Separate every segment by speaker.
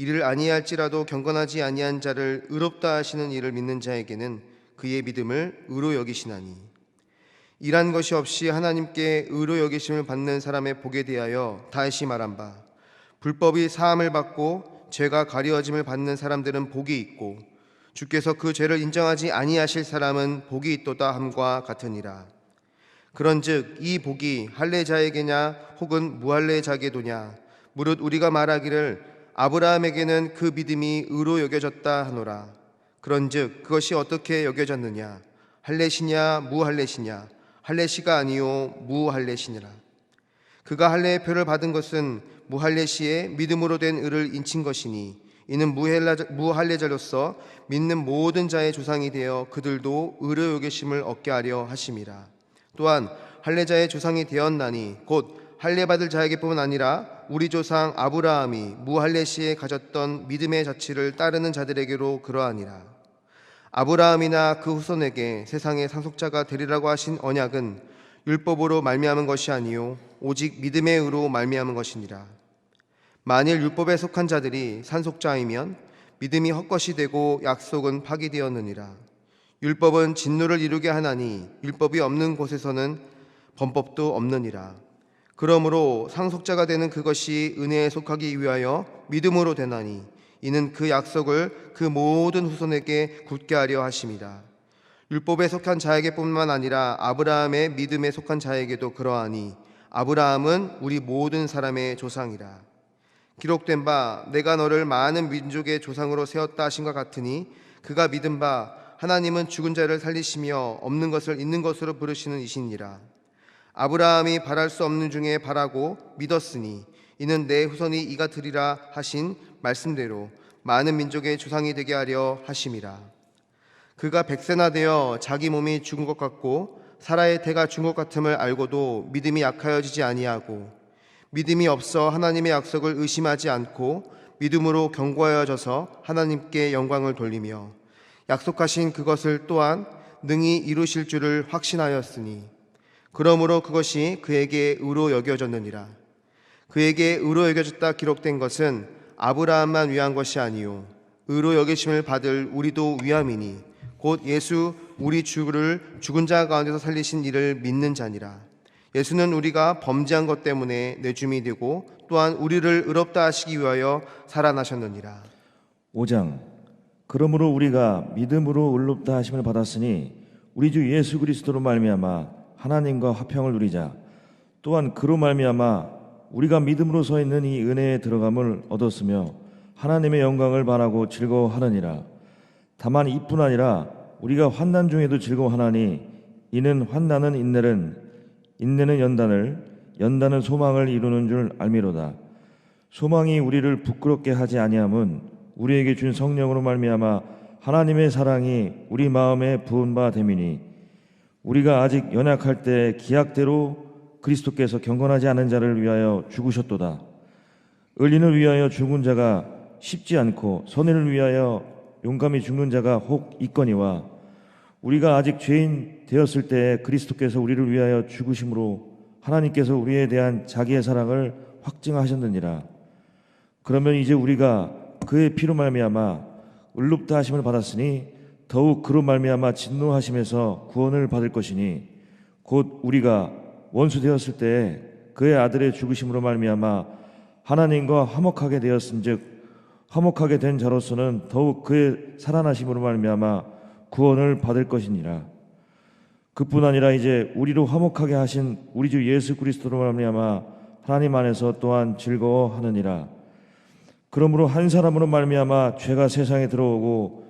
Speaker 1: 이를 아니할지라도 경건하지 아니한 자를 의롭다 하시는 이를 믿는 자에게는 그의 믿음을 의로 여기시나니. 일한 것이 없이 하나님께 의로 여기심을 받는 사람의 복에 대하여 다시 말한 바 불법이 사함을 받고 죄가 가려짐을 받는 사람들은 복이 있고 주께서 그 죄를 인정하지 아니하실 사람은 복이 있도다 함과 같으니라. 그런즉 이 복이 할례자에게냐 혹은 무할례자에게도냐 무릇 우리가 말하기를 아브라함에게는 그 믿음이 의로 여겨졌다 하노라. 그런즉 그것이 어떻게 여겨졌느냐? 할례시냐 무할례시냐? 할례시가 아니요 무할례시니라. 그가 할례의 표를 받은 것은 무할례시에 믿음으로 된 의를 인친 것이니 이는 무할례자로서 믿는 모든 자의 조상이 되어 그들도 의로 여기심을 얻게 하려 하심이라. 또한 할례자의 조상이 되었나니 곧 할례 받을 자에게뿐만 아니라 우리 조상 아브라함이 무할례 시에 가졌던 믿음의 자취를 따르는 자들에게로 그러하니라. 아브라함이나 그 후손에게 세상의 상속자가 되리라고 하신 언약은 율법으로 말미암은 것이 아니요 오직 믿음의 의로 말미암은 것이니라. 만일 율법에 속한 자들이 산속자이면 믿음이 헛것이 되고 약속은 파기되었느니라. 율법은 진노를 이루게 하나니 율법이 없는 곳에서는 범법도 없느니라 그러므로 상속자가 되는 그것이 은혜에 속하기 위하여 믿음으로 되나니 이는 그 약속을 그 모든 후손에게 굳게 하려 하심이라 율법에 속한 자에게뿐만 아니라 아브라함의 믿음에 속한 자에게도 그러하니 아브라함은 우리 모든 사람의 조상이라. 기록된 바 내가 너를 많은 민족의 조상으로 세웠다 하신 것 같으니 그가 믿은 바 하나님은 죽은 자를 살리시며 없는 것을 있는 것으로 부르시는 이시니라 아브라함이 바랄 수 없는 중에 바라고 믿었으니 이는 내 후손이 이가 되리라 하신 말씀대로 많은 민족의 조상이 되게 하려 하심이라. 그가 백세나 되어 자기 몸이 죽은 것 같고 사라의 태가 죽은 것 같음을 알고도 믿음이 약하여지지 아니하고 믿음이 없어 하나님의 약속을 의심하지 않고 믿음으로 견고하여져서 하나님께 영광을 돌리며 약속하신 그것을 또한 능히 이루실 줄을 확신하였으니 그러므로 그것이 그에게 의로 여겨졌느니라. 그에게 의로 여겨졌다 기록된 것은 아브라함만 위한 것이 아니요. 의로 여기심을 받을 우리도 위함이니 곧 예수 우리 주를 죽은 자 가운데서 살리신 이를 믿는 자니라. 예수는 우리가 범죄한 것 때문에 내줌이 되고 또한 우리를 의롭다 하시기 위하여 살아나셨느니라.
Speaker 2: 5장 그러므로 우리가 믿음으로 의롭다 하심을 받았으니 우리 주 예수 그리스도로 말미암아 하나님과 화평을 누리자. 또한 그로 말미암아 우리가 믿음으로 서 있는 이 은혜에 들어감을 얻었으며 하나님의 영광을 바라고 즐거워하느니라. 다만 이뿐 아니라 우리가 환난 중에도 즐거워하나니 이는 환난은 인내는 인내는 연단을 연단은 소망을 이루는 줄 알미로다. 소망이 우리를 부끄럽게 하지 아니함은 우리에게 준 성령으로 말미암아 하나님의 사랑이 우리 마음에 부은 바 됨이니 우리가 아직 연약할 때 기약대로 그리스도께서 경건하지 않은 자를 위하여 죽으셨도다. 의인을 위하여 죽은 자가 쉽지 않고 선인을 위하여 용감히 죽는 자가 혹 있거니와 우리가 아직 죄인 되었을 때 그리스도께서 우리를 위하여 죽으심으로 하나님께서 우리에 대한 자기의 사랑을 확증하셨느니라. 그러면 이제 우리가 그의 피로 말미암아 의롭다 하심을 받았으니 더욱 그로 말미암아 진노하심에서 구원을 받을 것이니 곧 우리가 원수 되었을 때 그의 아들의 죽으심으로 말미암아 하나님과 화목하게 되었은즉 화목하게 된 자로서는 더욱 그의 살아나심으로 말미암아 구원을 받을 것이니라. 그뿐 아니라 이제 우리로 화목하게 하신 우리 주 예수 그리스도로 말미암아 하나님 안에서 또한 즐거워하느니라. 그러므로 한 사람으로 말미암아 죄가 세상에 들어오고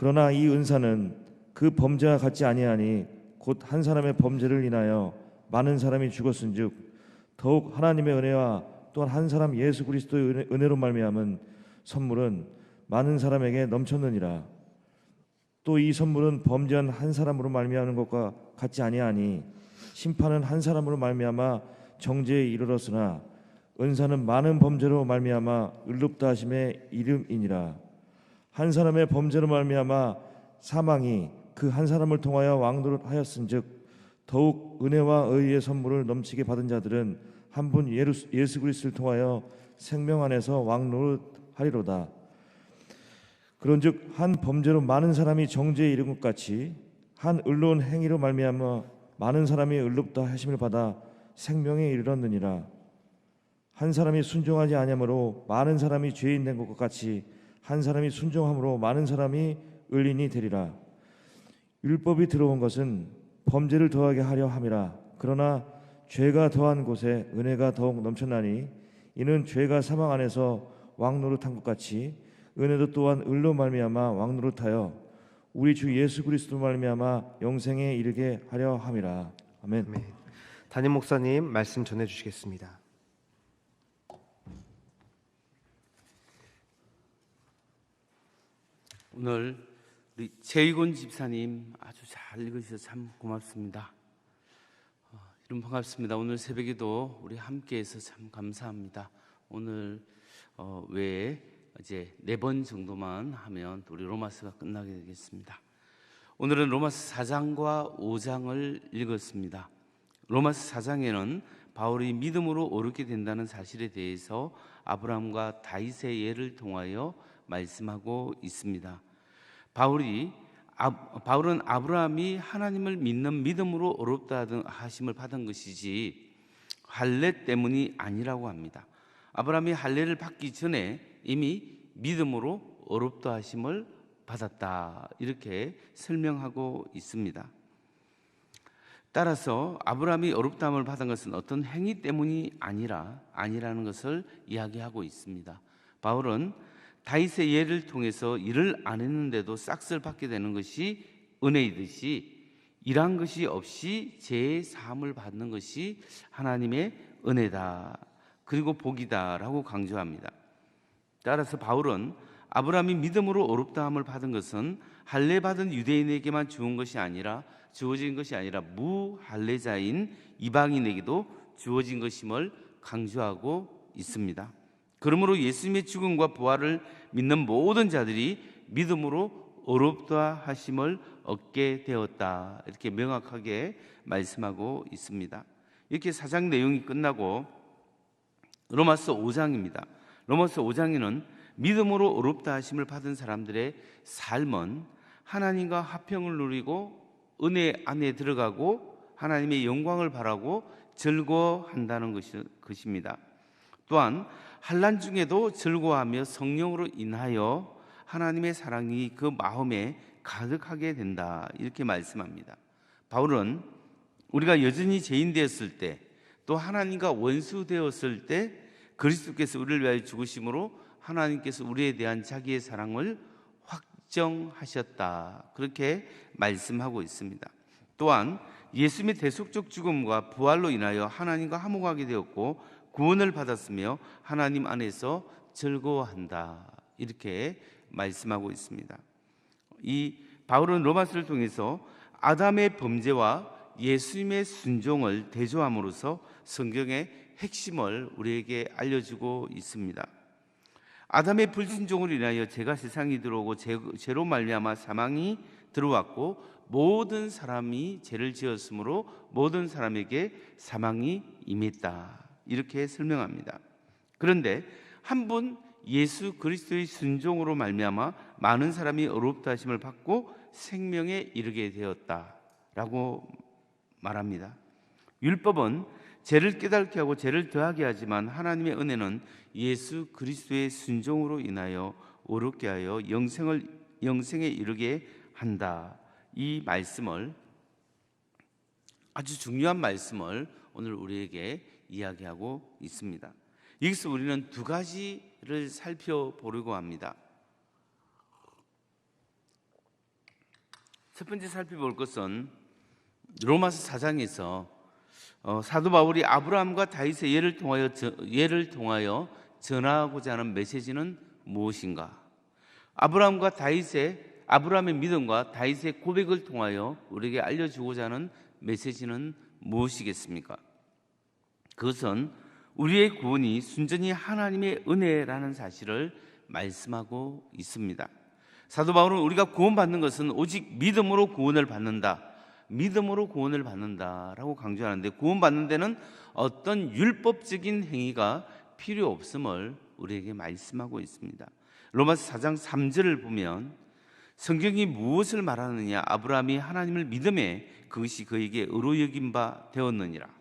Speaker 2: 그러나 이 은사는 그 범죄와 같지 아니하니 곧 한 사람의 범죄를 인하여 많은 사람이 죽었은즉 더욱 하나님의 은혜와 또한 한 사람 예수 그리스도의 은혜- 은혜로 말미암은 선물은 많은 사람에게 넘쳤느니라. 또 이 선물은 범죄한 한 사람으로 말미암는 것과 같지 아니하니 심판은 한 사람으로 말미암아 정죄에 이르렀으나 은사는 많은 범죄로 말미암아 의롭다 하심의 이름이니라. 한 사람의 범죄로 말미암아 사망이 그 한 사람을 통하여 왕노릇하였은즉 더욱 은혜와 의의 선물을 넘치게 받은 자들은 한 분 예수 그리스도를 통하여 생명 안에서 왕노릇하리로다. 그런즉 한 범죄로 많은 사람이 정죄에 이른 것 같이 한 의로운 행위로 말미암아 많은 사람이 의롭다 하심을 받아 생명에 이르렀느니라. 한 사람이 순종하지 아니하므로 많은 사람이 죄인 된 것과 같이 한 사람이 순종함으로 많은 사람이 의인이 되리라. 율법이 들어온 것은 범죄를 더하게 하려 함이라. 그러나 죄가 더한 곳에 은혜가 더욱 넘쳤나니 이는 죄가 사망 안에서 왕노릇한 것 같이 은혜도 또한 을로 말미암아 왕노릇하여 우리 주 예수 그리스도 말미암아 영생에 이르게 하려 함이라.
Speaker 1: 아멘. 담임 목사님 말씀 전해 주시겠습니다.
Speaker 3: 오늘 우리 최희곤 집사님 아주 잘 읽으셔서 참 고맙습니다. 어, 이름 반갑습니다. 오늘 새벽에도 우리 함께해서 참 감사합니다. 오늘 어, 외에 이제 네 번 정도만 하면 우리 로마스가 끝나게 되겠습니다. 오늘은 로마스 4장과 5장을 읽었습니다. 로마스 4장에는 바울이 믿음으로 옳게 된다는 사실에 대해서 아브라함과 다윗의 예를 통하여 말씀하고 있습니다. 바울이 아, 바울은 아브라함이 하나님을 믿는 믿음으로 어렵다 하심을 받은 것이지 할례 때문이 아니라고 합니다. 아브라함이 할례를 받기 전에 이미 믿음으로 어렵다 하심을 받았다 이렇게 설명하고 있습니다. 따라서 아브라함이 어렵다함을 받은 것은 어떤 행위 때문이 아니라 아니라는 것을 이야기하고 있습니다. 바울은 다윗의 예를 통해서 일을 안 했는데도 싹쓸 받게 되는 것이 은혜이듯이 일한 것이 없이 제 사함을 받는 것이 하나님의 은혜다. 그리고 복이다라고 강조합니다. 따라서 바울은 아브라함이 믿음으로 어렵다함을 받은 것은 할례 받은 유대인에게만 주은 것이 아니라 주어진 것이 아니라 무할례자인 이방인에게도 주어진 것임을 강조하고 있습니다. 그러므로 예수님의 죽음과 부활을 믿는 모든 자들이 믿음으로 어렵다 하심을 얻게 되었다. 이렇게 명확하게 말씀하고 있습니다. 이렇게 사장 내용이 끝나고 로마서 5장입니다. 로마서 5장에는 믿음으로 어렵다 하심을 받은 사람들의 삶은 하나님과 화평을 누리고 은혜 안에 들어가고 하나님의 영광을 바라고 즐거워한다는 것이, 것입니다. 또한 환란 중에도 즐거워하며 성령으로 인하여 하나님의 사랑이 그 마음에 가득하게 된다. 이렇게 말씀합니다. 바울은 우리가 여전히 죄인 되었을 때 또 하나님과 원수 되었을 때 그리스도께서 우리를 위하여 죽으심으로 하나님께서 우리에 대한 자기의 사랑을 확정하셨다. 그렇게 말씀하고 있습니다. 또한 예수님의 대속적 죽음과 부활로 인하여 하나님과 화목하게 되었고 구원을 받았으며 하나님 안에서 즐거워한다. 이렇게 말씀하고 있습니다. 이 바울은 로마서를 통해서 아담의 범죄와 예수님의 순종을 대조함으로써 성경의 핵심을 우리에게 알려주고 있습니다. 아담의 불순종으로 인하여 죄가 세상에 들어오고 죄, 죄로 말미암아 사망이 들어왔고 모든 사람이 죄를 지었으므로 모든 사람에게 사망이 임했다. 이렇게 설명합니다. 그런데 한 분 예수 그리스도의 순종으로 말미암아 많은 사람이 어렵다 하심을 받고 생명에 이르게 되었다라고 말합니다. 율법은 죄를 깨닫게 하고 죄를 더하게 하지만 하나님의 은혜는 예수 그리스도의 순종으로 인하여 어렵게 하여 영생을 영생에 이르게 한다. 이 말씀을 아주 중요한 말씀을 오늘 우리에게 이야기하고 있습니다. 여기서 우리는 두 가지를 살펴보려고 합니다. 첫 번째 살펴볼 것은 로마서 4장에서 어, 사도 바울이 아브라함과 다윗의 예를 통하여 저- 예를 통하여 전하고자 하는 메시지는 무엇인가? 아브라함과 다윗의 아브라함의 믿음과 다윗의 고백을 통하여 우리에게 알려주고자 하는 메시지는 무엇이겠습니까? 그것은 우리의 구원이 순전히 하나님의 은혜라는 사실을 말씀하고 있습니다. 사도 바울은 우리가 구원받는 것은 오직 믿음으로 구원을 받는다. 믿음으로 구원을 받는다라고 강조하는데 구원받는 데는 어떤 율법적인 행위가 필요 없음을 우리에게 말씀하고 있습니다. 로마서 4장 3절을 보면 성경이 무엇을 말하느냐? 아브라함이 하나님을 믿음에 그것이 그에게 의로 여긴 바 되었느니라.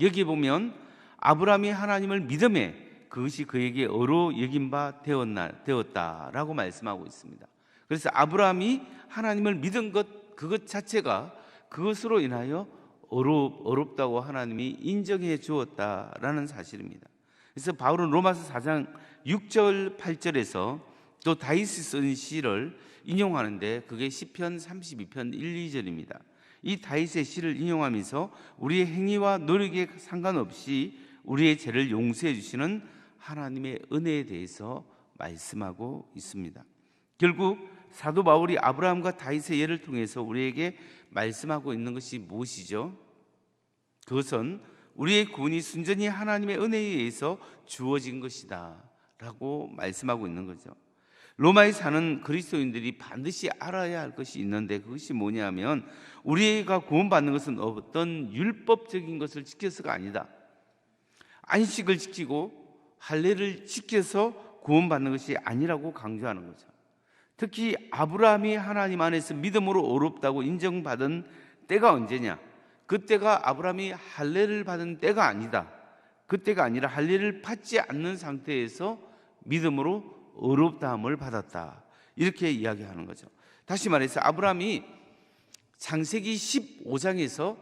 Speaker 3: 여기 보면 아브라함이 하나님을 믿음에 그것이 그에게 의로 여긴 바 되었나 되었다라고 말씀하고 있습니다. 그래서 아브라함이 하나님을 믿은 것 그것 자체가 그것으로 인하여 어렵, 어렵다고 하나님이 인정해 주었다라는 사실입니다. 그래서 바울은 로마서 4장 6절 8절에서 또 다윗이 쓴 시를 인용하는데 그게 시편 32편 1, 2절입니다. 이 다윗의 시를 인용하면서 우리의 행위와 노력에 상관없이 우리의 죄를 용서해 주시는 하나님의 은혜에 대해서 말씀하고 있습니다. 결국 사도 바울이 아브라함과 다윗의 예를 통해서 우리에게 말씀하고 있는 것이 무엇이죠? 그것은 우리의 구원이 순전히 하나님의 은혜에 의해서 주어진 것이다라고 말씀하고 있는 거죠. 로마에 사는 그리스도인들이 반드시 알아야 할 것이 있는데 그것이 뭐냐면 우리가 구원받는 것은 어떤 율법적인 것을 지켜서가 아니다. 안식을 지키고 할례를 지켜서 구원받는 것이 아니라고 강조하는 거죠. 특히 아브라함이 하나님 안에서 믿음으로 어렵다고 인정받은 때가 언제냐? 그때가 아브라함이 할례를 받은 때가 아니다. 그때가 아니라 할례를 받지 않는 상태에서 믿음으로 어렵다함을 받았다. 이렇게 이야기하는 거죠. 다시 말해서 아브라함이 창세기 15장에서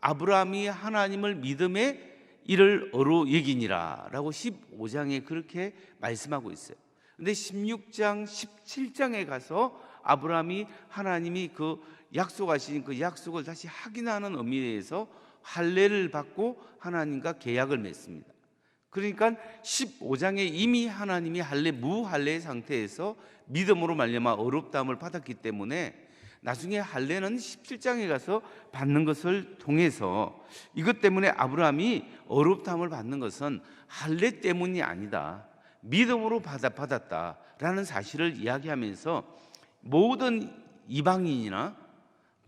Speaker 3: 아브라함이 하나님을 믿음에 이를 어로 여기니라라고 15장에 그렇게 말씀하고 있어요. 근데 16장, 17장에 가서 아브라함이 하나님이 그 약속하신 그 약속을 다시 확인하는 의미에서 할례를 받고 하나님과 계약을 맺습니다. 그러니까 15장에 이미 하나님이 할례 무할례 상태에서 믿음으로 말미암아 어렵다함을 받았기 때문에 나중에 할례는 17장에 가서 받는 것을 통해서 이것 때문에 아브라함이 어렵다함을 받는 것은 할례 때문이 아니다. 믿음으로 받아 받았다라는 사실을 이야기하면서 모든 이방인이나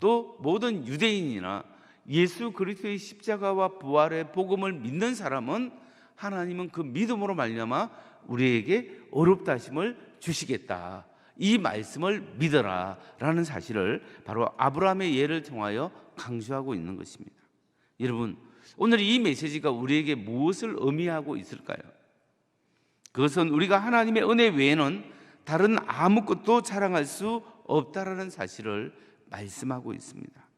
Speaker 3: 또 모든 유대인이나 예수 그리스도의 십자가와 부활의 복음을 믿는 사람은 하나님은 그 믿음으로 말미암아 우리에게 어렵다 하심을 주시겠다. 이 말씀을 믿어라라는 사실을 바로 아브라함의 예를 통하여 강조하고 있는 것입니다. 여러분, 오늘 이 메시지가 우리에게 무엇을 의미하고 있을까요? 그것은 우리가 하나님의 은혜 외에는 다른 아무것도 자랑할 수 없다라는 사실을 말씀하고 있습니다.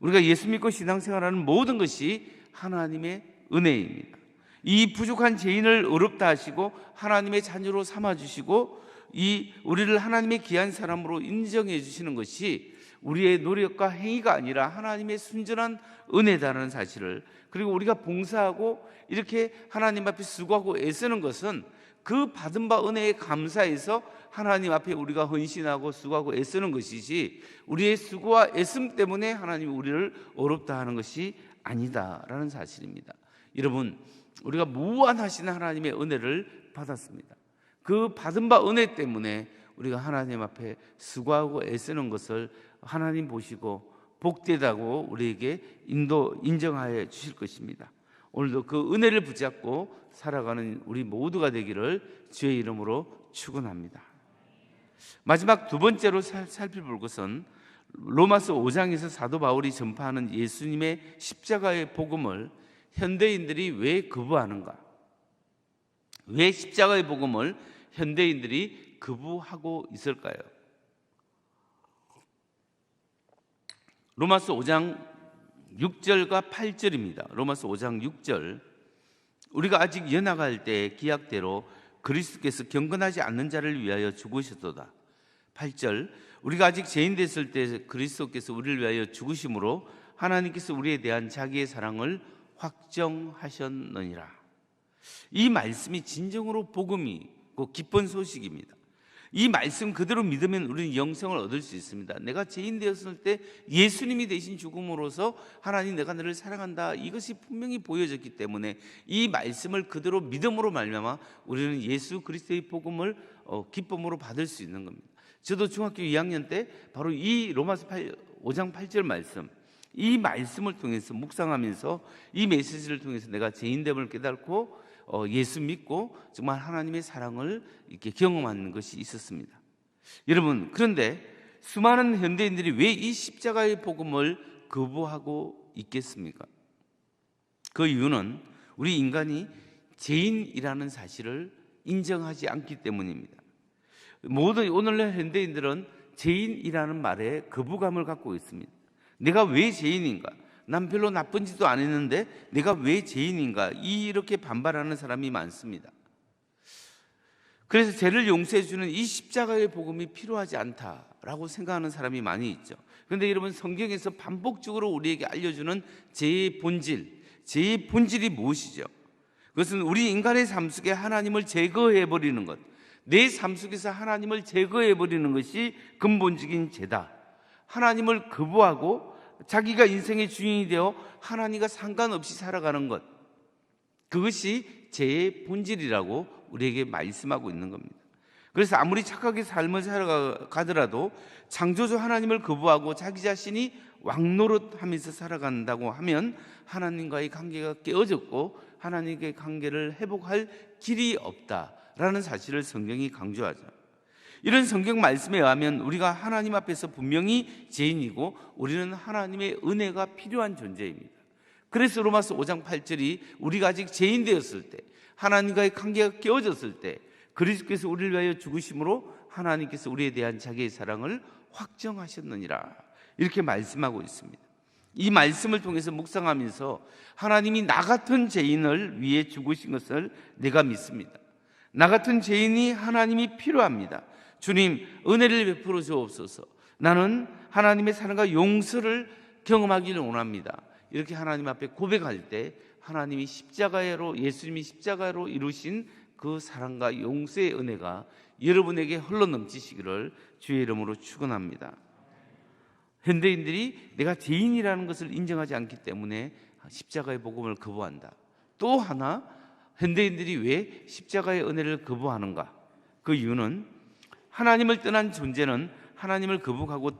Speaker 3: 우리가 예수 믿고 신앙생활하는 모든 것이 하나님의 은혜입니다. 이 부족한 죄인을 어렵다 하시고 하나님의 자녀로 삼아 주시고 이 우리를 하나님의 귀한 사람으로 인정해 주시는 것이 우리의 노력과 행위가 아니라 하나님의 순전한 은혜다라는 사실을 그리고 우리가 봉사하고 이렇게 하나님 앞에 수고하고 애쓰는 것은 그 받은 바 은혜에 감사해서 하나님 앞에 우리가 헌신하고 수고하고 애쓰는 것이지 우리의 수고와 애씀 때문에 하나님이 우리를 어렵다 하는 것이 아니다라는 사실입니다. 여러분 우리가 무한하신 하나님의 은혜를 받았습니다. 그 받은 바 은혜 때문에 우리가 하나님 앞에 수고하고 애쓰는 것을 하나님 보시고 복되다고 우리에게 인도 인정하여 주실 것입니다. 오늘도 그 은혜를 붙잡고 살아가는 우리 모두가 되기를 주의 이름으로 축원합니다. 마지막 두 번째로 살- 살펴볼 것은 로마서 5장에서 사도 바울이 전파하는 예수님의 십자가의 복음을 현대인들이 왜 거부하는가? 왜 십자가의 복음을 현대인들이 거부하고 있을까요? 로마서 5장 6절과 8절입니다. 로마서 5장 6절. 우리가 아직 연약할 때 기약대로 그리스도께서 경건하지 않는 자를 위하여 죽으셨도다. 8절. 우리가 아직 죄인 됐을 때 그리스도께서 우리를 위하여 죽으심으로 하나님께서 우리에 대한 자기의 사랑을 확정하셨느니라. 이 말씀이 진정으로 복음이고 기쁜 소식입니다. 이 말씀 그대로 믿으면 우리는 영생을 얻을 수 있습니다. 내가 죄인 되었을 때 예수님이 대신 죽음으로써 하나님 내가 너를 사랑한다 이것이 분명히 보여졌기 때문에 이 말씀을 그대로 믿음으로 말미암아 우리는 예수 그리스도의 복음을 어, 기쁨으로 받을 수 있는 겁니다. 저도 중학교 2학년 때 바로 이 로마서 8, 5장 8절 말씀 이 말씀을 통해서 묵상하면서 이 메시지를 통해서 내가 죄인됨을 깨닫고 어, 예수 믿고 정말 하나님의 사랑을 이렇게 경험하는 것이 있었습니다. 여러분 그런데 수많은 현대인들이 왜 이 십자가의 복음을 거부하고 있겠습니까? 그 이유는 우리 인간이 죄인이라는 사실을 인정하지 않기 때문입니다. 모든 오늘날 현대인들은 죄인이라는 말에 거부감을 갖고 있습니다. 내가 왜 죄인인가? 난 별로 나쁜 짓도 안 했는데 내가 왜 죄인인가? 이렇게 반발하는 사람이 많습니다. 그래서 죄를 용서해 주는 이 십자가의 복음이 필요하지 않다라고 생각하는 사람이 많이 있죠. 그런데 여러분 성경에서 반복적으로 우리에게 알려주는 죄의 본질, 죄의 본질이 무엇이죠? 그것은 우리 인간의 삶 속에 하나님을 제거해 버리는 것, 내 삶 속에서 하나님을 제거해 버리는 것이 근본적인 죄다. 하나님을 거부하고 자기가 인생의 주인이 되어 하나님과 상관없이 살아가는 것. 그것이 죄의 본질이라고 우리에게 말씀하고 있는 겁니다. 그래서 아무리 착하게 삶을 살아가더라도 창조주 하나님을 거부하고 자기 자신이 왕노릇하면서 살아간다고 하면 하나님과의 관계가 깨어졌고 하나님과의 관계를 회복할 길이 없다라는 사실을 성경이 강조하죠. 이런 성경 말씀에 의하면 우리가 하나님 앞에서 분명히 죄인이고 우리는 하나님의 은혜가 필요한 존재입니다. 그래서 로마서 5장 8절이 우리가 아직 죄인 되었을 때 하나님과의 관계가 깨어졌을 때 그리스도께서 우리를 위하여 죽으심으로 하나님께서 우리에 대한 자기의 사랑을 확정하셨느니라 이렇게 말씀하고 있습니다. 이 말씀을 통해서 묵상하면서 하나님이 나 같은 죄인을 위해 죽으신 것을 내가 믿습니다. 나 같은 죄인이 하나님이 필요합니다. 주님 은혜를 베풀어 주옵소서. 나는 하나님의 사랑과 용서를 경험하기를 원합니다. 이렇게 하나님 앞에 고백할 때 하나님이 십자가로 예수님이 십자가로 이루신 그 사랑과 용서의 은혜가 여러분에게 흘러 넘치시기를 주의 이름으로 축원합니다. 현대인들이 내가 죄인이라는 것을 인정하지 않기 때문에 십자가의 복음을 거부한다. 또 하나 현대인들이 왜 십자가의 은혜를 거부하는가? 그 이유는 하나님을 떠난 존재는 하나님을 거부하고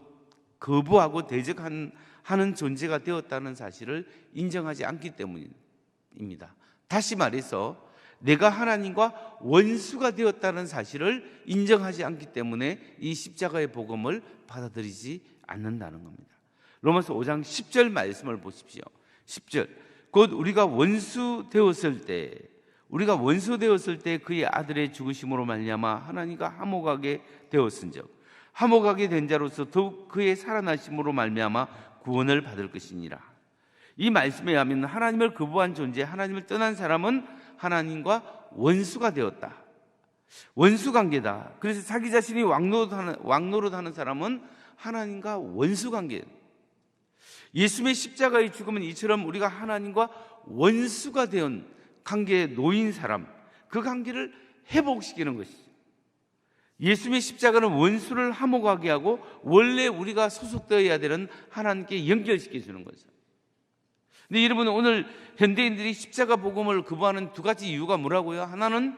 Speaker 3: 거부하고 대적한 하는 존재가 되었다는 사실을 인정하지 않기 때문입니다. 다시 말해서 내가 하나님과 원수가 되었다는 사실을 인정하지 않기 때문에 이 십자가의 복음을 받아들이지 않는다는 겁니다. 로마서 5장 10절 말씀을 보십시오. 10절. 곧 우리가 원수 되었을 때 우리가 원수 되었을 때 그의 아들의 죽으심으로 말미암아 하나님과 화목하게 되었은즉 화목하게 된 자로서 더욱 그의 살아나심으로 말미암아 구원을 받을 것이니라. 이 말씀에 의하면 하나님을 거부한 존재, 하나님을 떠난 사람은 하나님과 원수가 되었다. 원수 관계다. 그래서 자기 자신이 왕노릇하는, 왕노릇하는 사람은 하나님과 원수 관계. 예수님의 십자가의 죽음은 이처럼 우리가 하나님과 원수가 된 관계에 놓인 사람, 그 관계를 회복시키는 것이죠. 예수님의 십자가는 원수를 화목하게 하고 원래 우리가 소속되어야 되는 하나님께 연결시켜 주는 거죠. 근데 여러분 오늘 현대인들이 십자가 복음을 거부하는 두 가지 이유가 뭐라고요? 하나는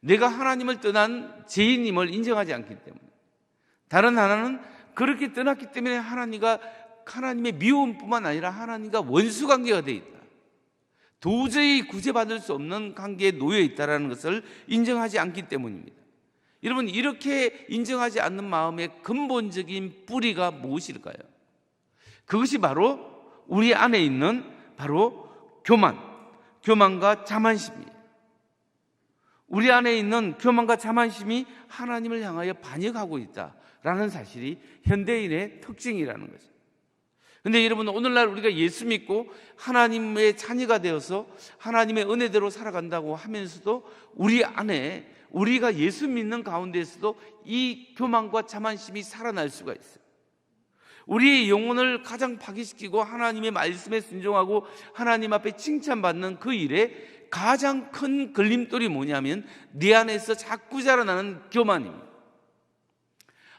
Speaker 3: 내가 하나님을 떠난 죄인임을 인정하지 않기 때문에 다른 하나는 그렇게 떠났기 때문에 하나님과 하나님의 미움뿐만 아니라 하나님과 원수 관계가 돼 있다. 도저히 구제받을 수 없는 관계에 놓여 있다라는 것을 인정하지 않기 때문입니다. 여러분 이렇게 인정하지 않는 마음의 근본적인 뿌리가 무엇일까요? 그것이 바로 우리 안에 있는 바로 교만, 교만과 자만심이에요. 우리 안에 있는 교만과 자만심이 하나님을 향하여 반역하고 있다라는 사실이 현대인의 특징이라는 거죠. 근데 여러분 오늘날 우리가 예수 믿고 하나님의 자녀가 되어서 하나님의 은혜대로 살아간다고 하면서도 우리 안에 우리가 예수 믿는 가운데에서도 이 교만과 자만심이 살아날 수가 있어요. 우리의 영혼을 가장 파괴시키고 하나님의 말씀에 순종하고 하나님 앞에 칭찬받는 그 일에 가장 큰 걸림돌이 뭐냐면 네 안에서 자꾸 자라나는 교만입니다.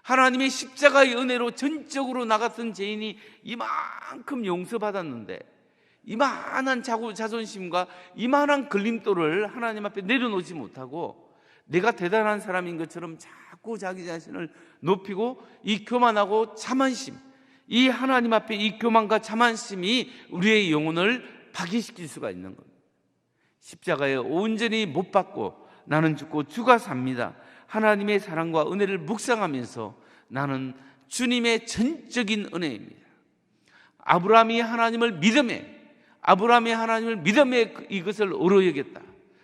Speaker 3: 하나님의 십자가의 은혜로 전적으로 나갔던 죄인이 이만큼 용서받았는데 이만한 자구 자존심과 이만한 걸림돌을 하나님 앞에 내려놓지 못하고 내가 대단한 사람인 것처럼 자꾸 자기 자신을 높이고 이 교만하고 자만심 이 하나님 앞에 이 교만과 자만심이 우리의 영혼을 파괴시킬 수가 있는 겁니다. 십자가에 온전히 못 받고 나는 죽고 주가 삽니다. 하나님의 사랑과 은혜를 묵상하면서 나는 주님의 전적인 은혜입니다. 아브라함이 하나님을 믿음에 아브라함이 하나님을 믿음에 이것을 어로 여겼다.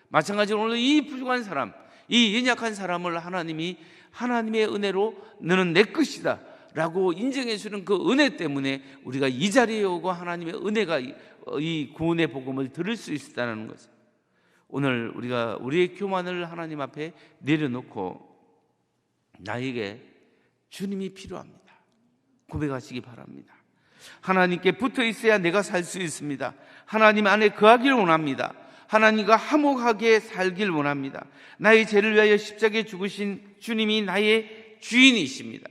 Speaker 3: 마찬가지로 오늘 이 부족한 사람, 이 연약한 사람을 하나님이 하나님의 은혜로 너는 내 것이다. 라고 인정해 주는 그 은혜 때문에 우리가 이 자리에 오고 하나님의 은혜가 이- 이 구원의 복음을 들을 수 있었다는 거죠. 오늘 우리가 우리의 교만을 하나님 앞에 내려놓고 나에게 주님이 필요합니다. 고백하시기 바랍니다. 하나님께 붙어 있어야 내가 살 수 있습니다. 하나님 안에 거하길 원합니다. 하나님과 화목하게 살길 원합니다. 나의 죄를 위하여 십자가에 죽으신 주님이 나의 주인이십니다.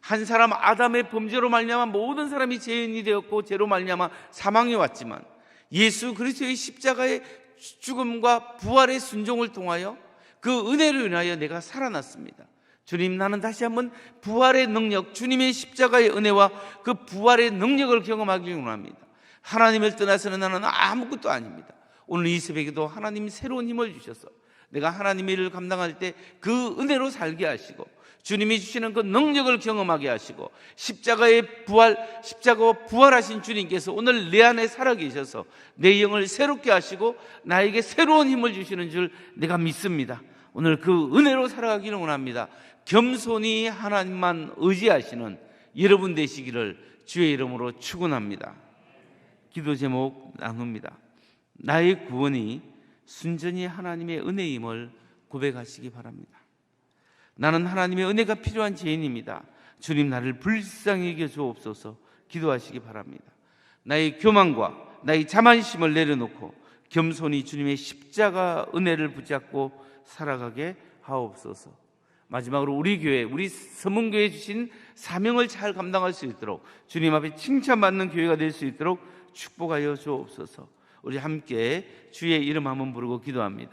Speaker 3: 한 사람 아담의 범죄로 말미암아 모든 사람이 죄인이 되었고 죄로 말미암아 사망이 왔지만 예수 그리스도의 십자가의 죽음과 부활의 순종을 통하여 그 은혜로 인하여 내가 살아났습니다. 주님 나는 다시 한번 부활의 능력 주님의 십자가의 은혜와 그 부활의 능력을 경험하기 원합니다. 하나님을 떠나서는 나는 아무것도 아닙니다. 오늘 이 새벽에도 하나님 새로운 힘을 주셔서 내가 하나님의 일을 감당할 때 그 은혜로 살게 하시고 주님이 주시는 그 능력을 경험하게 하시고 십자가의 부활, 십자가와 부활하신 주님께서 오늘 내 안에 살아계셔서 내 영을 새롭게 하시고 나에게 새로운 힘을 주시는 줄 내가 믿습니다. 오늘 그 은혜로 살아가기를 원합니다. 겸손히 하나님만 의지하시는 여러분 되시기를 주의 이름으로 축원합니다. 기도 제목 나눕니다. 나의 구원이 순전히 하나님의 은혜임을 고백하시기 바랍니다. 나는 하나님의 은혜가 필요한 죄인입니다. 주님 나를 불쌍히 여겨 주옵소서 기도하시기 바랍니다. 나의 교만과 나의 자만심을 내려놓고 겸손히 주님의 십자가 은혜를 붙잡고 살아가게 하옵소서. 마지막으로 우리 교회, 우리 서문교회 주신 사명을 잘 감당할 수 있도록 주님 앞에 칭찬받는 교회가 될 수 있도록 축복하여 주옵소서. 우리 함께 주의 이름 한번 부르고 기도합니다.